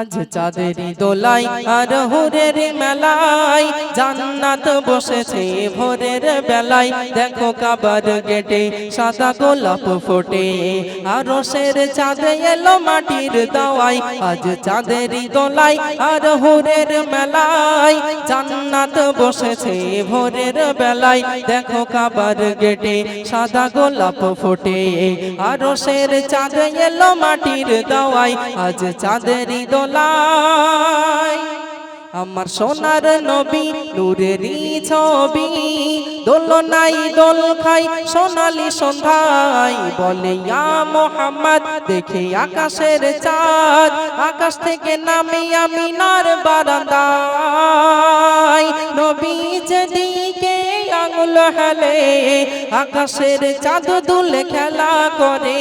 আজ চাঁদেরি দোলাই আর হুরের মেলায় জান্নাত বসেছে ভোরের বেলায়। দেখো কাবার গেটে সাদা গোলাপ ফোটে আর রসের চাঁদে এলো মাটির দাওয়াই আজ চাঁদেরি দোলাই আর হুরের মেলায় জান্নাত বসেছে ভোরের বেলায়। দেখো কাবার গেটে সাদা গোলাপ ফোটে আর রসের চাঁদে এলো মাটির দাওয়াই আজ চাঁদেরি দোলাই আমার সোনার নবী নূরেরই ছবি দোলনাই দোল খাই সোনালি সন্ধ্যায়। বলে, ইয়া মোহাম্মদ, দেখে আকাশের চাঁদ, আকাশ থেকে নামে আমি নার বারান্দায়। নবী যেদিকে আঙুল হেলে, আকাশের চাঁদ দুলে খেলা করে।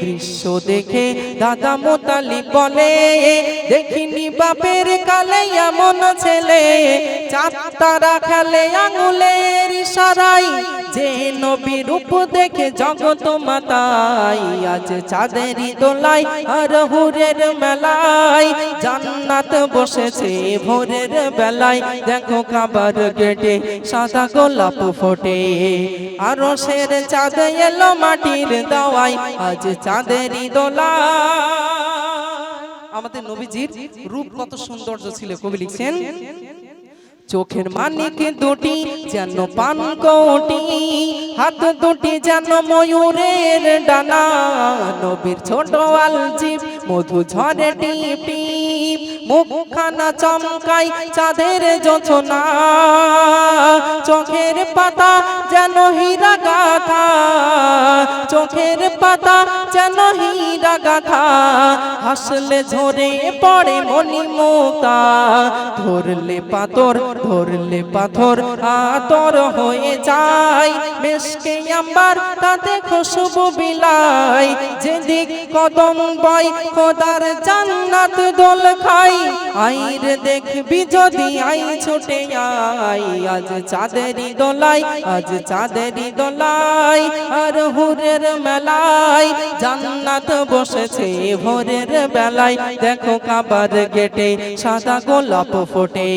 দৃশ্য দেখে দাদা মোতালি বলে, দেখিনি বাপের কালে এমন ছেলে। চাঁদ, তারা খেলে আঙুলের ইশারাই যে নবী রূপ দেখে জগত মাতাই, আজ চাঁদেরই দোলাই আর হুরের মেলায়, জান্নাত বসেছে ভোরের বেলায়, দেখো খাবার কেটে সাদা গোলাপ ফোটে। আর সের চাঁদে এলো মাটির দাওয়াই আজ চাঁদেরই দোলাই আমাদের নবীজির রূপ কত সৌন্দর্য ছিল, কবি লিখছেন? চোখের মানিক দুটি যেন পান কৌটি। হাত দুটি যেন ময়ূরের ডানা। নবীর ছোট আলজিব মধু ঝরে টিপ টিপ মুখখানা চমকাই চাঁদের যোছনা চোখের পাতা যেন হীরা গাথা চোখের পাতা যেন হীরা গাথা হাসলে ঝরে পড়ে মনি মুক্তা ধরলে পাথর ধরলে পাথর, আতর হয়ে যায়। মেশকে আম্বার, তাতে খুশবু বিলাই যেদিক কদম বয়, খোদার জান্নাত দোল খাই আইর দেখবি যদি আই ছুটে আই। আজ চাঁদেরই দোলাই আজ চাঁদেরই দোলাই আর হুরের মেলায়। জান্নাত বসেছে ভোরের বেলায়। দেখো কাবার গেটে সাদা গোলাপ ফোটে।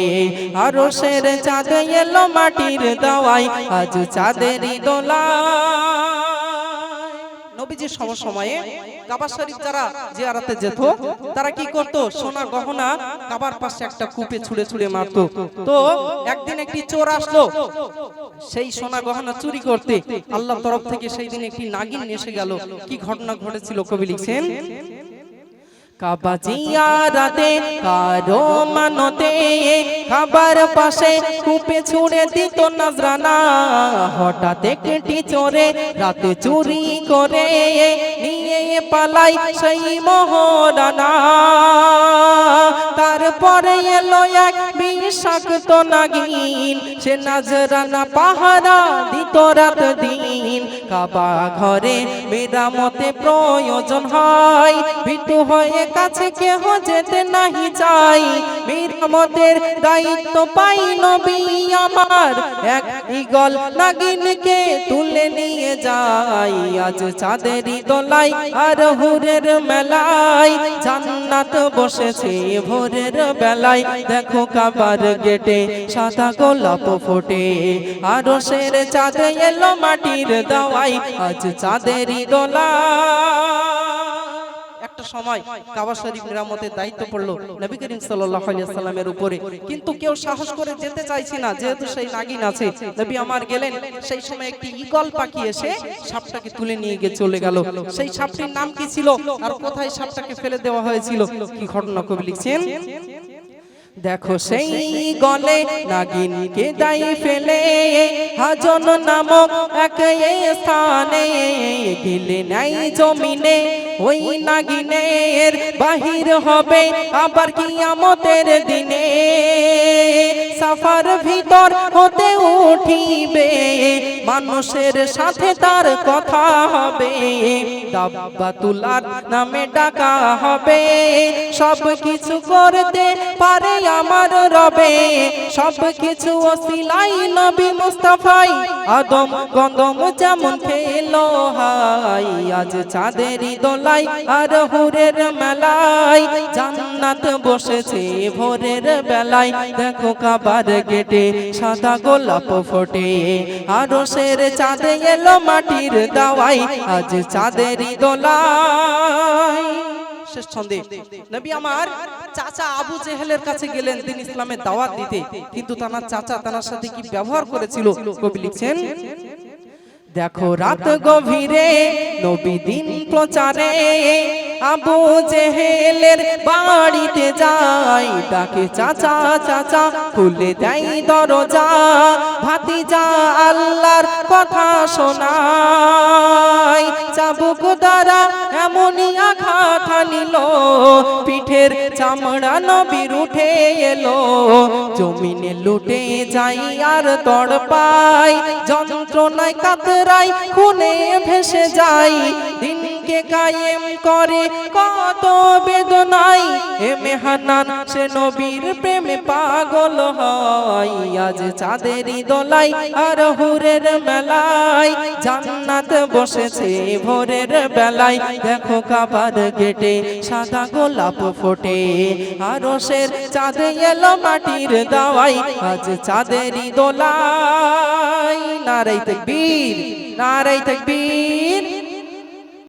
আরও সের চাঁদ এলো মাটির দাওয়াই আজ চাঁদেরই দোলাই নবীজি সব সময়ে কাবা শরীফ যারা জিয়ারাতে যেত তারা কি করত? সোনা গহনা কাবার পাশে একটা কূপে ছুঁড়ে ছুঁড়ে মারতো। তো একদিন একটি চোর আসলো। সেই সোনা গহনা চুরি করতে আল্লাহ তরফ থেকে সেই দিন একটি নাগিন এসে গেল। কি ঘটনা ঘটেছিল কবি লিখছেন? কাবা জিয়ারাতে কারও মানতে খাবার পাশে কূপে ছুড়ে দিত নজরানা। হঠাৎ একটি চোরে রাতে চুরি করে নিয়ে পালাই সেই মোহরানা। তারপরে এলো এক বিষাক্ত নাগিন, সে নাজরানা পাহারা দিত রাত দিন। কাবা ঘরে মেরামতে প্রয়োজন হয়, ভিটু হয়ে কাছে কেহ যেতে নাহি চাই মেরামতের দায়িত্ব পাই নবী আমার, এক ইগল নাগিনকে তুলে নিয়ে যাই। আজ চাঁদেরই দোলাই আর হুরের মেলায়। জান্নাত বসেছে ভোরের বেলায়। দেখো কাবার গেটে সাদা গোলাপ ফোটে। আরও সের চাঁদ এলো মাটির দাওয়াই আজ চাঁদেরই দোলা একটা সময় কাবা শরীফ মেরামতের দায়িত্ব পড়ল নবী করিম সাল্লাল্লাহু সাল্লামের উপরে। কিন্তু কেউ সাহস করে যেতে চাইছি না, যেহেতু সেই নাগিন আছে। নবী আমার গেলেন, সেই সময় একটি ইগল পাখি এসে সাপটাকে তুলে নিয়ে গিয়ে চলে গেল। সেই সাপটির নাম কি ছিল? আর কোথায় সাপটাকে ফেলে দেওয়া হয়েছিল? কি ঘটনা কবি লিখছেন? দেখো সেই গলে নাগিনকে দাই ফেলে হাজন নামক এক স্থানে গেলে নাই জমিনে ওই নাগিনের বাহির হবে আবার কিয়ামতের দিনে। সাফার ভিতর হতে উঠিবে মানুষের সাথে তার কথা হবে। দাব্বাতুলার নামে ডাকা হবে। সব কিছু করতে পারে আমার রবে। সব কিছু ওসিলাই নবী মুস্তাফাই। আদম গন্দম যেমন খেলো হাই, আজ চাঁদেরই দোলাই আর হুরের মেলায়। জান্নাত বসেছে ভোরের বেলায়। দেখো কাবার গেটে সাদা গোলাপ ফোটে। আরও সের চাঁদে এলো মাটির দাওয়াই, আজ চাঁদেরই দোলাই আমার চাচা আবু কাছে গেলেন ইসলামের দাওয়াত কিন্তু চাচা সাথে কি ব্যবহার করেছিল? দেখো রাত গভীরে নবী দিন প্রচারে আবু জেহেলের বাড়িতে যাই, ডাকে চাচা চাচা, খুলে দেয় দরজা। ভাতিজা আল্লাহর কথা শোনাই চাবুক দ্বারা এমনই আঘাত আনিল পিঠের চামড়া নবীর উঠে এলো। জমিনে লুটে যাই আর তড় পাই, যন্ত্রণায় কাতরাই খুনে ভেসে যাই। দিনকে কায়েম করে। কত বেদনাই এ মেহানান, সে নবীর প্রেমে পাগল হয়। আজ চাঁদেরই দোলাই আর হুরের মেলায়। জান্নাত বসেছে ভোরের বেলায়। দেখো কাবার গেটে সাদা গোলাপ ফোটে। আর সের চাঁদে এলো মাটির দাওয়াই। আজ চাঁদেরই দোলাই নারাই তকবীর নারাই তকবীর।